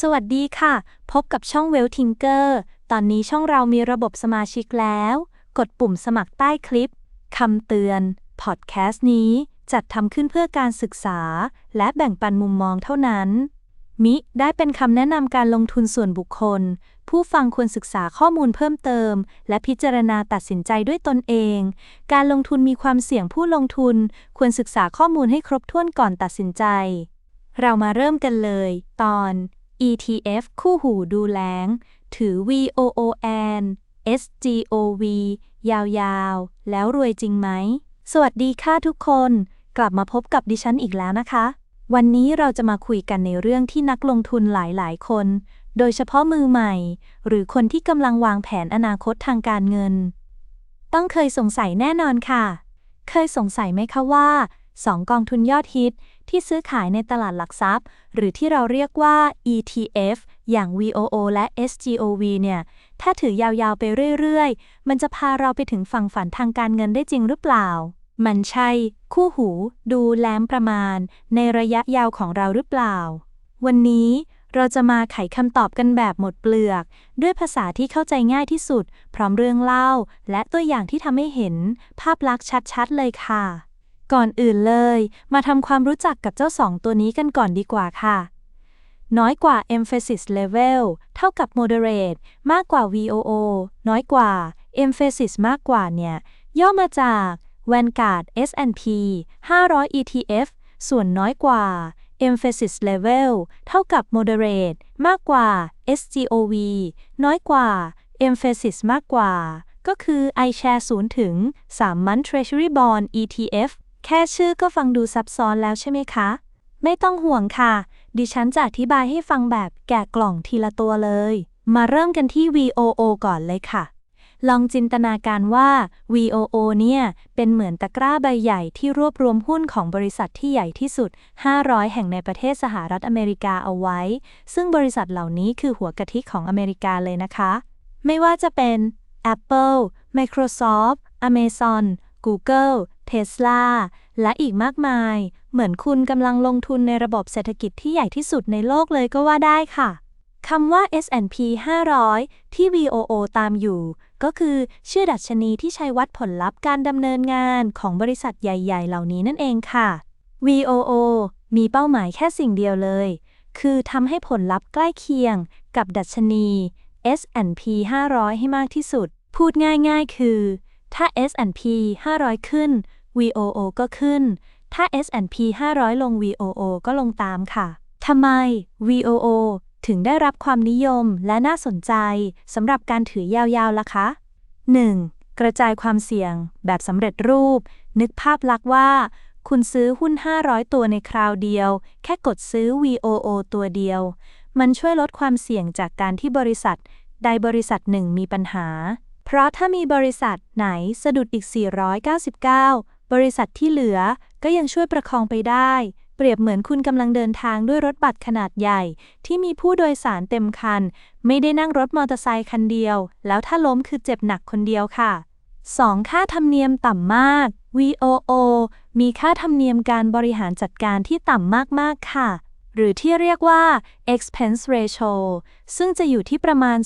สวัสดีค่ะ พบกับช่องเวลทิงเกอร์ตอนนี้ช่องเรามีระบบสมาชิกแล้ว กดปุ่มสมัครใต้คลิปคำเตือนพอดแคสต์นี้จัดทำขึ้นเพื่อการศึกษา และแบ่งปันมุมมองเท่านั้น มิได้เป็นคำแนะนำการลงทุนส่วนบุคคล ผู้ฟังควรศึกษาข้อมูลเพิ่มเติม และพิจารณาตัดสินใจด้วยตนเอง การลงทุนมีความเสี่ยงผู้ลงทุน ควรศึกษาข้อมูลให้ครบถ้วนก่อนตัดสินใจ เรามาเริ่มกันเลย ตอน ETF คู่หูดูแลง ถือ VOON SGOV ยาวๆ แล้วรวยจริงไหม สวัสดีค่ะทุกคน กลับมาพบกับดิฉันอีกแล้วนะคะ วันนี้เราจะมาคุยกันในเรื่องที่นักลงทุนหลายๆ คน โดยเฉพาะมือใหม่ หรือคนที่กำลังวางแผนอนาคตทางการเงิน ต้องเคยสงสัยแน่นอนค่ะ เคยสงสัยไหมคะว่า 2 กองทุนยอดฮิต ที่ซื้อขายในตลาดหลักทรัพย์ หรือที่เราเรียกว่า ETF อย่าง VOO และ SGOV เนี่ย ถ้าถือยาวๆไปเรื่อยๆ มันจะพาเราไปถึงฝั่งฝันทางการเงินได้จริงหรือเปล่า มันใช่ คู่หู ดูแลมประมาณ ในระยะยาวของเราหรือเปล่า วันนี้เราจะมาไขคำตอบกันแบบหมดเปลือก ด้วยภาษาที่เข้าใจง่ายที่สุด พร้อมเรื่องเล่า และตัวอย่างที่ทำให้เห็น ภาพลักษณ์ชัดๆ เลยค่ะ ก่อนอื่นเลย มาทำความรู้จักกับเจ้าสองตัวนี้กันก่อนดีกว่าค่ะ น้อยกว่า emphasis level เท่ากับ moderate มากกว่า VOO น้อยกว่า emphasis มากกว่าเนี่ย ย่อมาจาก Vanguard S&P 500 ETF ส่วนน้อยกว่า emphasis level เท่ากับ moderate มากกว่า SGOV น้อยกว่า emphasis มากกว่า ก็คือ iShare 0ถึง 3 month Treasury Bond ETF แค่ชื่อก็ฟังดูซับซ้อนแล้วใช่ไหมคะ ไม่ต้องห่วงค่ะ ดิฉันจะอธิบายให้ฟังแบบแกะกล่องทีละตัวเลย มาเริ่มกันที่ VOO ก่อนเลยค่ะ ลองจินตนาการว่า VOO เนี่ย เป็นเหมือนตะกร้าใบใหญ่ที่รวบรวมหุ้นของบริษัทที่ใหญ่ที่สุด 500 แห่งในประเทศสหรัฐอเมริกาเอาไว้ ซึ่งบริษัทเหล่านี้คือหัวกะทิของอเมริกาเลยนะคะ ไม่ว่าจะเป็น Apple Microsoft Amazon Google Tesla และอีกมากมาย เหมือนคุณกำลังลงทุนในระบบเศรษฐกิจที่ใหญ่ที่สุดในโลกเลยก็ว่าได้ค่ะคำว่า S&P 500 ที่ VOO ตามอยู่ ก็คือชื่อดัชนีที่ใช้วัดผลลัพธ์การดำเนินงานของบริษัทใหญ่ ๆ เหล่านี้นั่นเองค่ะ VOO มีเป้าหมายแค่สิ่งเดียวเลย คือทำให้ผลลัพธ์ใกล้เคียงกับดัชนี S&P 500 ให้มากที่สุด พูดง่าย ๆ คือ ถ้า S&P 500 ขึ้น VOO ก็ขึ้น ถ้า S&P 500 ลง VOO ก็ลงตามค่ะ ทำไม VOO ถึงได้รับความนิยมและน่าสนใจสำหรับการถือยาวๆล่ะคะ 1. กระจายความเสี่ยง แบบสำเร็จรูป นึกภาพลักษณ์ว่า คุณซื้อหุ้น 500 ตัวในคราวเดียว แค่กดซื้อ VOO ตัวเดียว มันช่วยลดความเสี่ยงจากการที่บริษัท ใดบริษัทหนึ่งมีปัญหา เพราะถ้ามีบริษัทไหนสะดุดอีก 499 บริษัทที่เหลือก็ยังช่วยประคองไปได้ เปรียบเหมือนคุณกำลังเดินทางด้วยรถบัสขนาดใหญ่ ที่มีผู้โดยสารเต็มคัน ไม่ได้นั่งรถมอเตอร์ไซค์คันเดียว แล้วถ้าล้มคือเจ็บหนักคนเดียวค่ะ 2. ค่าธรรมเนียมต่ำมาก VOO มีค่าธรรมเนียมการบริหารจัดการที่ต่ำมากๆค่ะ หรือที่เรียกว่า expense ratio ซึ่งจะอยู่ที่ประมาณ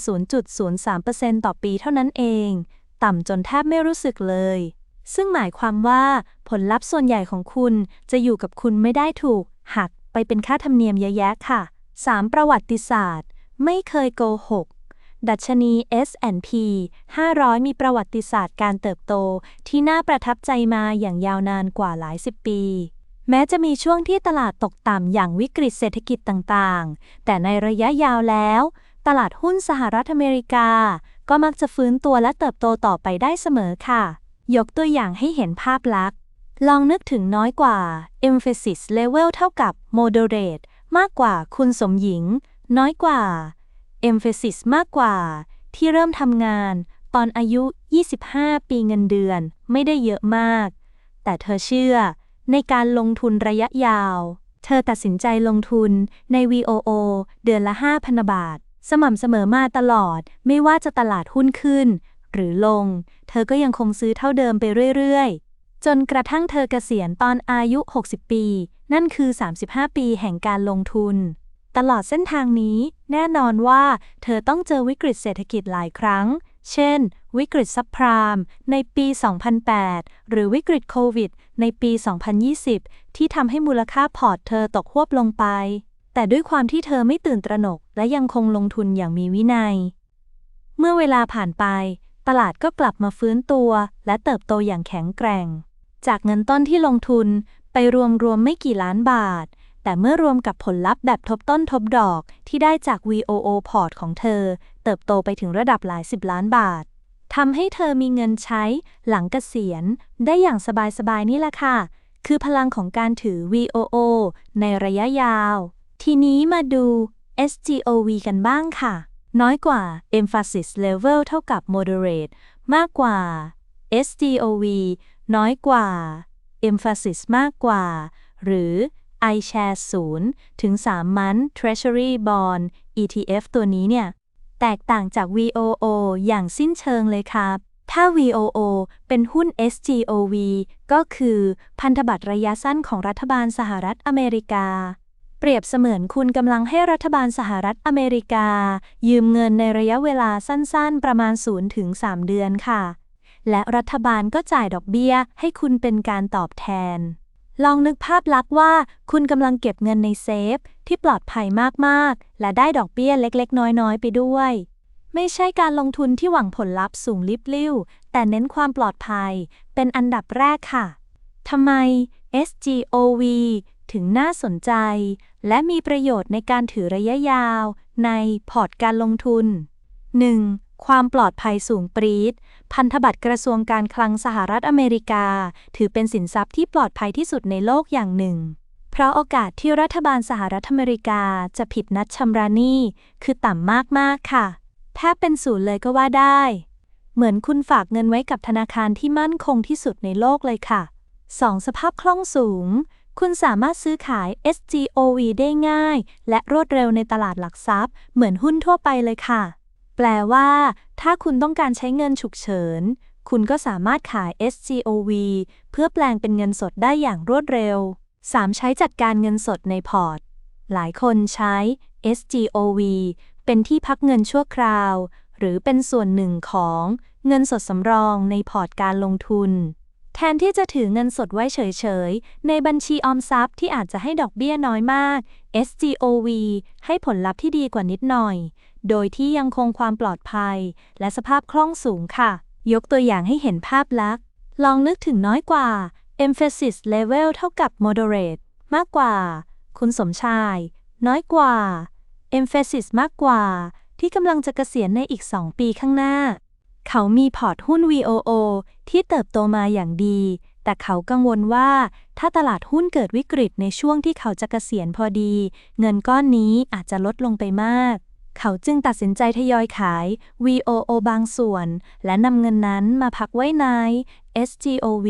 0.03%ต่อปีเท่านั้นเอง ต่ำจนแทบไม่รู้สึกเลย ซึ่งหมายความว่าผลลัพธ์ส่วนใหญ่ของคุณจะอยู่กับคุณไม่ได้ถูก หักไปเป็นค่าธรรมเนียมเยอะแยะค่ะ 3. ประวัติศาสตร์ ไม่เคยโกหกดัชนี S&P 500 มีประวัติศาสตร์การเติบโตที่น่าประทับใจมาอย่างยาวนานกว่าหลายสิบปี แม้จะมีช่วงที่ตลาดตกต่ำอย่างวิกฤตเศรษฐกิจต่างๆ แต่ในระยะยาวแล้ว ตลาดหุ้นสหรัฐอเมริกา ก็มักจะฟื้นตัวและเติบโตต่อไปได้เสมอค่ะ ยกตัวอย่างให้เห็นภาพลักษณ์ลองนึกถึงน้อยกว่า emphasis level เท่ากับ moderate มากกว่าคุณสมหญิง น้อยกว่า emphasis มากกว่า ที่เริ่มทำงาน ตอนอายุ 25 ปีเงินเดือน ไม่ได้เยอะมาก แต่เธอเชื่อ ในการลงทุนระยะยาว เธอตัดสินใจลงทุนใน VOO เดือนละ 5,000 บาท สม่ำเสมอมาตลอด ไม่ว่าจะตลาดหุ้นขึ้น หรือลง เธอก็ยังคงซื้อเท่าเดิมไปเรื่อยๆ จนกระทั่งเธอเกษียณตอนอายุ 60 ปี นั่นคือ 35 ปีแห่งการลงทุนตตลอดเส้นทางนี้ แน่นอนว่า เธอต้องเจอวิกฤตเศรษฐกิจหลายครั้ง เช่น วิกฤตซับพรามในปี 2008 หรือวิกฤตโควิด ในปี 2020 ที่ทำให้มูลค่าพอร์ตเธอตกหวบลงไป แต่ด้วยความที่เธอไม่ตื่นตระหนก และยังคงลงทุนอย่างมีวินัย เมื่อเวลาผ่านไป ตลาดก็กลับมาฟื้นตัว และเติบโตอย่างแข็งแกร่ง จากเงินต้นที่ลงทุนไปรวมๆไม่กี่ล้านบาท แต่เมื่อรวมกับผลลัพธ์แบบทบต้นทบดอกที่ได้จาก VOO พอร์ตของเธอ เติบโตไปถึงระดับหลายสิบล้านบาททำให้เธอมีเงินใช้หลังเกษียณ ได้อย่างสบายๆนี่แหละค่ะ คือพลังของการถือ VOO ในระยะยาว ทีนี้มาดู SGOV กันบ้างค่ะ น้อยกว่า emphasis level เท่ากับ moderate มากกว่า SGOV น้อยกว่า emphasis มากกว่า หรือ iShares 0 ถึง 3 มัน Treasury Bond ETF ตัวนี้เนี่ย แตกต่างจาก VOO อย่างสิ้นเชิงเลยครับ ถ้า VOO เป็นหุ้น SGOV ก็คือพันธบัตรระยะสั้นของรัฐบาลสหรัฐอเมริกา เปรียบเสมือนคุณกำลังให้รัฐบาลสหรัฐอเมริกา ยืมเงินในระยะเวลาสั้นๆ ประมาณ0-3เดือนค่ะ และรัฐบาลก็จ่ายดอกเบี้ยให้คุณเป็นการตอบแทน ลองนึกภาพลักษณ์ว่า คุณกำลังเก็บเงินในเซฟ ที่ปลอดภัยมาก ๆ และได้ดอกเบี้ยเล็ก ๆ น้อย ๆ ไปด้วย ไม่ใช่การลงทุนที่หวังผลลัพธ์สูงลิบลิ่ว แต่เน้นความปลอดภัย เป็นอันดับแรกค่ะทำไม SGOV ถึงน่าสนใจ และมีประโยชน์ในการถือระยะยาว ในพอร์ตการลงทุน 1. ความปลอดภัยสูงปรีด พันธบัตรกระทรวงการคลังสหรัฐอเมริกา ถือเป็นสินทรัพย์ที่ปลอดภัยที่สุดในโลกอย่างหนึ่ง เพราะโอกาสที่รัฐบาลสหรัฐอเมริกาจะผิดนัดชำระหนี้คือต่ำมาก ๆ ค่ะ แทบเป็นศูนย์เลยก็ว่าได้ เหมือนคุณฝากเงินไว้กับธนาคารที่มั่นคงที่สุดในโลกเลยค่ะ 2. สภาพคล่องสูง คุณสามารถซื้อขาย SGOV ได้ง่าย และรวดเร็วในตลาดหลักทรัพย์ เหมือนหุ้นทั่วไปเลยค่ะ แปลว่า ถ้าคุณต้องการใช้เงินฉุกเฉิน คุณก็สามารถขาย SGOV เพื่อแปลงเป็นเงินสดได้อย่างรวดเร็ว 3. ใช้จัดการเงินสดในพอร์ต หลายคนใช้ SGOV เป็นที่พักเงินชั่วคราว หรือเป็นส่วนหนึ่งของเงินสดสำรองในพอร์ตการลงทุน แทนที่จะถือเงินสดไว้เฉยๆ ในบัญชีออมทรัพย์ที่อาจจะให้ดอกเบี้ยน้อยมาก SGOV ให้ผลลัพธ์ที่ดีกว่านิดหน่อย โดยที่ยังคงความปลอดภัย และสภาพคล่องสูงค่ะ ยกตัวอย่างให้เห็นภาพลักษณ์ ลองนึกถึงน้อยกว่า emphasis level เท่ากับ moderate มากกว่า คุณสมชาย น้อยกว่า emphasis มากกว่า ที่กำลังจะเกษียณในอีก 2 ปีข้างหน้า เขามีพอร์ตหุ้น VOO ที่เติบโตมาอย่างดี แต่เขากังวลว่า ถ้าตลาดหุ้นเกิดวิกฤตในช่วงที่เขาจะเกษียณพอดี เงินก้อนนี้อาจจะลดลงไปมาก เขาจึงตัดสินใจทยอยขาย VOO บางส่วน และนำเงินนั้นมาพักไว้ใน SGOV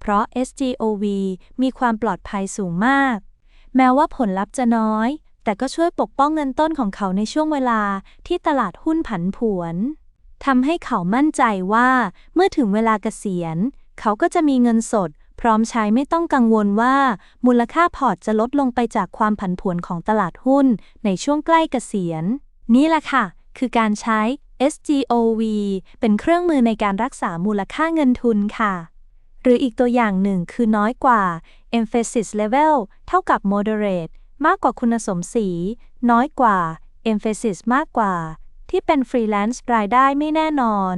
เพราะ SGOV มีความปลอดภัยสูงมาก แม้ว่าผลลัพธ์จะน้อย แต่ก็ช่วยปกป้องเงินต้นของเขาในช่วงเวลาที่ตลาดหุ้นผันผวนทำให้เขามั่นใจว่า เมื่อถึงเวลาเกษียณ เขาก็จะมีเงินสด พร้อมใช้ไม่ต้องกังวลว่า มูลค่าพอร์ตจะลดลงไปจากความผันผวนของตลาดหุ้นในช่วงใกล้เกษียณ นี่แหละค่ะ คือการใช้ SGOV เป็นเครื่องมือในการรักษามูลค่าเงินทุนค่ะ หรืออีกตัวอย่างหนึ่งคือน้อยกว่า emphasis level เท่ากับ moderate มากกว่าคุณสมศรีน้อยกว่า emphasis มากกว่า ที่เป็นฟรีแลนซ์รายได้ไม่แน่นอน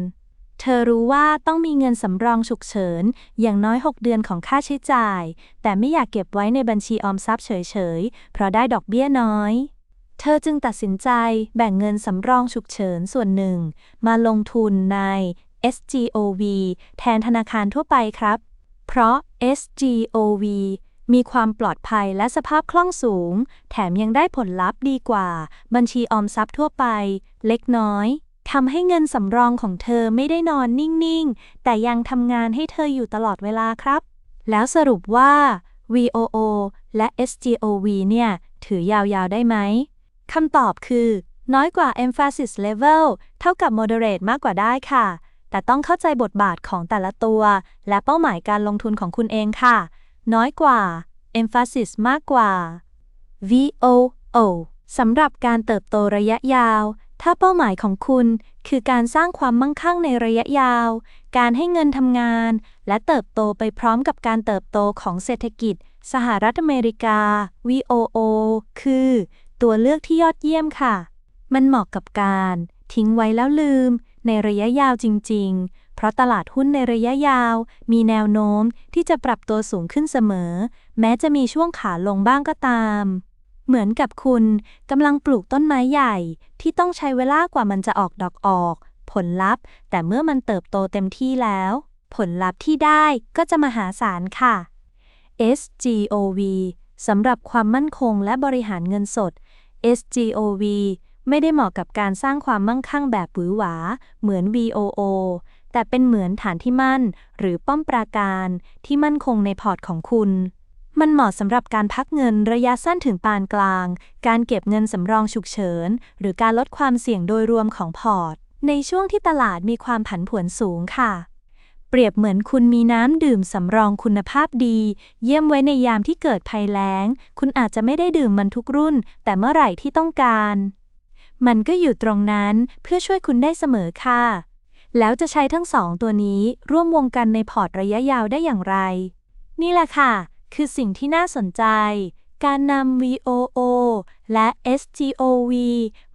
เธอรู้ว่าต้องมีเงินสำรองฉุกเฉิน อย่างน้อย 6 เดือนของค่าใช้จ่าย แต่ไม่อยากเก็บไว้ในบัญชีออมทรัพย์เฉยๆ เพราะได้ดอกเบี้ยน้อย เธอจึงตัดสินใจแบ่งเงินสำรองฉุกเฉินส่วนหนึ่ง มาลงทุนใน SGOV แทนธนาคารทั่วไปครับ เพราะ SGOV มีความปลอดภัยและสภาพคล่องสูง แถมยังได้ผลลัพธ์ดีกว่า บัญชีออมทรัพย์ทั่วไป เล็กน้อยทำให้เงินสำรองของเธอไม่ได้นอนนิ่ง ๆ แต่ยังทำงานให้เธออยู่ตลอดเวลาครับ แล้วสรุปว่า VOO และ SGOV เนี่ย ถือยาว ๆ ได้ไหม คำตอบคือ น้อยกว่า emphasis level เท่ากับ moderate มากกว่าได้ค่ะ แต่ต้องเข้าใจบทบาทของแต่ละตัว และเป้าหมายการลงทุนของคุณเองค่ะ น้อยกว่า emphasis มากกว่า VOO สำหรับการเติบโตระยะยาว ถ้าเป้าหมายของคุณ คือการสร้างความมั่งคั่งในระยะยาว การให้เงินทำงาน และเติบโตไปพร้อมกับการเติบโตของเศรษฐกิจ สหรัฐอเมริกา VOO คือ ตัวเลือกที่ยอดเยี่ยมค่ะ มันเหมาะกับการ ทิ้งไว้แล้วลืม ในระยะยาวจริง ๆ เพราะตลาดหุ้นในระยะยาว มีแนวโน้มที่จะปรับตัวสูงขึ้นเสมอ แม้จะมีช่วงขาลงบ้างก็ตาม เหมือนกับคุณกำลังปลูกต้นไม้ใหญ่ ที่ต้องใช้เวลากว่ามันจะออกดอกออก ผลลัพธ์ แต่เมื่อมันเติบโตเต็มที่แล้ว ผลลัพธ์ที่ได้ก็จะมหาศาลค่ะ SGOV สำหรับความมั่นคงและบริหารเงินสด SGOV ไม่ได้เหมาะกับการสร้างความมั่งคั่งแบบหวือหวา เหมือน VOO แต่เป็นเหมือนฐานที่มั่น หรือป้อมปราการที่มั่นคงในพอร์ตของคุณ มันเหมาะสำหรับการพักเงินระยะสั้นถึงปานกลาง การเก็บเงินสำรองฉุกเฉิน หรือการลดความเสี่ยงโดยรวมของพอร์ต ในช่วงที่ตลาดมีความผันผวนสูงค่ะ เปรียบเหมือนคุณมีน้ำดื่มสำรองคุณภาพดี เยี่ยมไว้ในยามที่เกิดภัยแล้ง คุณอาจจะไม่ได้ดื่มมันทุกรุ่น แต่เมื่อไหร่ที่ต้องการ มันก็อยู่ตรงนั้นเพื่อช่วยคุณได้เสมอค่ะ แล้วจะใช้ทั้งสองตัวนี้ร่วมวงกันในพอร์ตระยะยาวได้อย่างไร นี่แหละค่ะ คือสิ่งที่น่าสนใจ การนำ VOO และ SGOV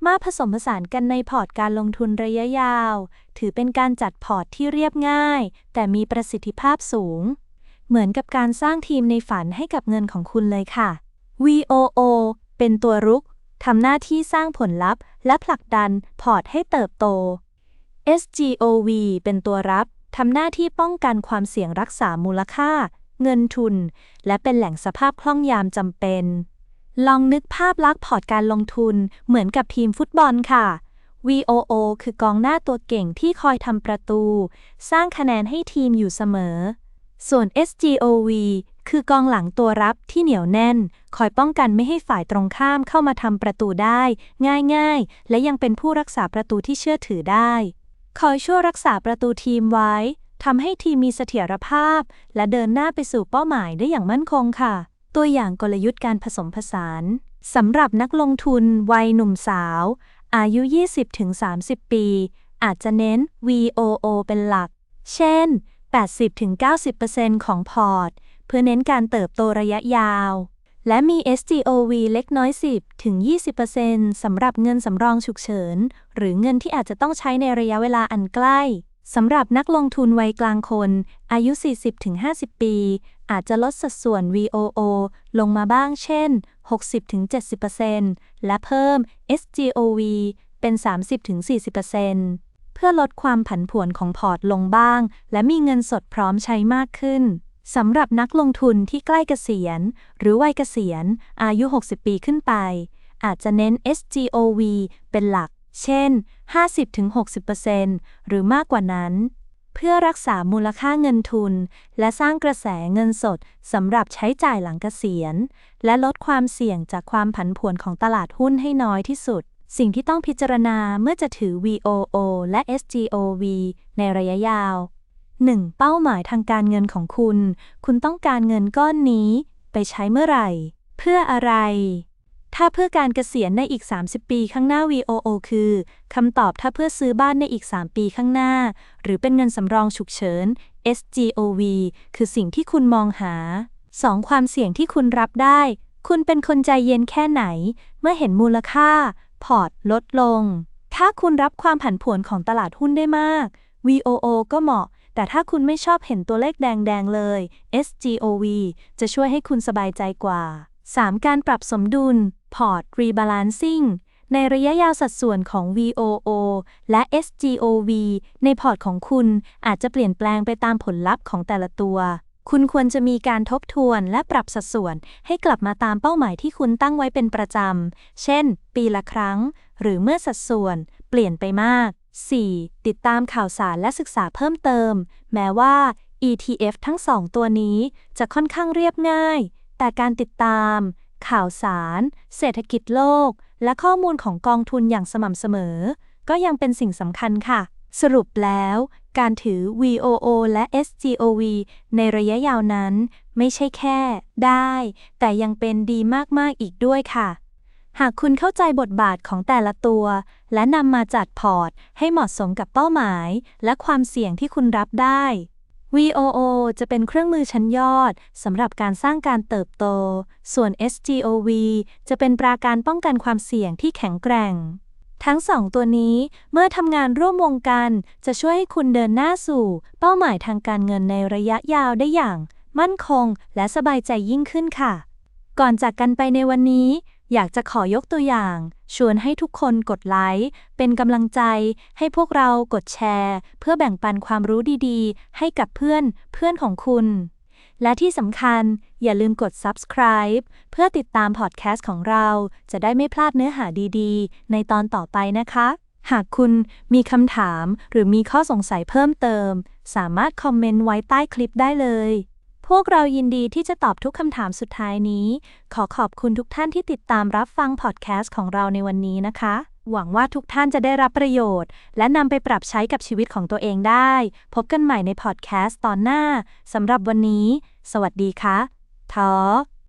มาผสมผสานกันในพอร์ตการลงทุนระยะยาว ถือเป็นการจัดพอร์ตที่เรียบง่าย แต่มีประสิทธิภาพสูง เหมือนกับการสร้างทีมในฝันให้กับเงินของคุณเลยค่ะ VOO เป็นตัวรุกทำหน้าที่สร้างผลลัพธ์ และผลักดันพอร์ตให้เติบโต SGOV เป็นตัวรับทำหน้าที่ป้องกันความเสี่ยงรักษามูลค่า เงินทุน และเป็นแหล่งสภาพคล่องยามจำเป็น ลองนึกภาพลักษณ์พอร์ตการลงทุนเหมือนกับทีมฟุตบอลค่ะ VOO คือกองหน้าตัวเก่งที่คอยทำประตู สร้างคะแนนให้ทีมอยู่เสมอ ส่วน SGOV คือกองหลังตัวรับที่เหนียวแน่น คอยป้องกันไม่ให้ฝ่ายตรงข้ามเข้ามาทำประตูได้ ง่ายๆ และยังเป็นผู้รักษาประตูที่เชื่อถือได้ คอยช่วยรักษาประตูทีมไว้ทำให้ทีมมีเสถียรภาพ และเดินหน้าไปสู่เป้าหมายได้อย่างมั่นคงค่ะ ตัวอย่างกลยุทธ์การผสมผสานสำหรับนักลงทุนวัยหนุ่มสาว อายุ 20-30 ปี อาจจะเน้น VOO เป็นหลัก เช่น 80-90%ของพอร์ต เพื่อเน้นการเติบโตระยะยาว และมี SGOV เล็กน้อย 10-20%สำหรับเงินสำรองฉุกเฉิน หรือเงินที่อาจจะต้องใช้ในระยะเวลาอันใกล้สำหรับนักลงทุนวัยกลางคน อายุ 40-50 ปี อาจจะลดสัดส่วน VOO ลงมาบ้างเช่น 60-70%และเพิ่ม SGOV เป็น 30-40%เพื่อลดความผันผวนของพอร์ตลงบ้าง และมีเงินสดพร้อมใช้มากขึ้นสำหรับนักลงทุนที่ใกล้เกษียณ หรือวัยเกษียณ อายุ 60 ปีขึ้นไป อาจจะเน้น SGOV เป็นหลัก เช่น 50-60%หรือมากกว่านั้น เพื่อรักษามูลค่าเงินทุน และสร้างกระแสเงินสดสำหรับใช้จ่ายหลังเกษียณ และลดความเสี่ยงจากความผันผวนของตลาดหุ้นให้น้อยที่สุด สิ่งที่ต้องพิจารณาเมื่อจะถือ VOO และ SGOV ในระยะยาว 1. เป้าหมายทางการเงินของคุณ คุณต้องการเงินก้อนนี้ ไปใช้เมื่อไหร่ เพื่ออะไร ถ้าเพื่อการเกษียณในอีก 30 ปีข้างหน้า VOO คือคำตอบถ้าเพื่อซื้อบ้านในอีก 3 ปีข้างหน้า หรือเป็นเงินสำรองฉุกเฉิน SGOV คือสิ่งที่คุณมองหา 2. ความเสี่ยงที่คุณรับได้ คุณเป็นคนใจเย็นแค่ไหน เมื่อเห็นมูลค่า พอร์ต ลดลง ถ้าคุณรับความผันผวนของตลาดหุ้นได้มาก VOO ก็เหมาะ แต่ถ้าคุณไม่ชอบเห็นตัวเลขแดงๆเลย SGOV จะช่วยให้คุณสบายใจกว่า 3. การปรับสมดุล พอร์ต Rebalancing ในระยะยาวสัดส่วนของ VOO และ SGOV ในพอร์ตของคุณอาจจะเปลี่ยนแปลงไปตามผลลัพธ์ของแต่ละตัว คุณควรจะมีการทบทวนและปรับสัดส่วนให้กลับมาตามเป้าหมายที่คุณตั้งไว้เป็นประจำ เช่น ปีละครั้ง หรือเมื่อสัดส่วนเปลี่ยนไปมาก 4. ติดตามข่าวสารและศึกษาเพิ่มเติม แม้ว่า ETF ทั้งสองตัวนี้จะค่อนข้างเรียบง่าย แต่การติดตาม ข่าวสาร เศรษฐกิจโลก และข้อมูลของกองทุนอย่างสม่ำเสมอ ก็ยังเป็นสิ่งสำคัญค่ะ สรุปแล้ว การถือ VOO และ SGOV ในระยะยาวนั้น ไม่ใช่แค่ได้ แต่ยังเป็นดีมาก ๆ อีกด้วยค่ะ หากคุณเข้าใจบทบาทของแต่ละตัว และนำมาจัดพอร์ต ให้เหมาะสมกับเป้าหมาย และความเสี่ยงที่คุณรับได้ VOO จะเป็นเครื่องมือชั้นยอดสำหรับการสร้างการเติบโต ส่วน SGOV จะเป็นปราการป้องกันความเสี่ยงที่แข็งแกร่ง ทั้งสองตัวนี้เมื่อทำงานร่วมวงกัน จะช่วยให้คุณเดินหน้าสู่ เป้าหมายทางการเงินในระยะยาวได้อย่าง มั่นคง และสบายใจยิ่งขึ้นค่ะ ก่อนจากกันไปในวันนี้ อยากจะขอยกตัวอย่าง ชวนให้ทุกคนกดไลค์เป็นกำลังใจ ให้พวกเรากดแชร์ เพื่อแบ่งปันความรู้ดีๆ ให้กับเพื่อนเพื่อนของคุณ และที่สำคัญอย่าลืมกด subscribe เพื่อติดตามพอดแคสต์ของเรา จะได้ไม่พลาดเนื้อหาดีๆ ในตอนต่อไปนะคะ หากคุณมีคำถามหรือมีข้อสงสัยเพิ่มเติม สามารถคอมเมนต์ไว้ใต้คลิปได้เลย พวกเรายินดีที่จะตอบทุกคำถามสุดท้ายนี้ ขอขอบคุณทุกท่านที่ติดตามรับฟังพอดแคสต์ของเราในวันนี้นะคะ หวังว่าทุกท่านจะได้รับประโยชน์ และนำไปปรับใช้กับชีวิตของตัวเองได้ พบกันใหม่ในพอดแคสต์ตอนหน้าสำหรับวันนี้ สวัสดีค่ะทอ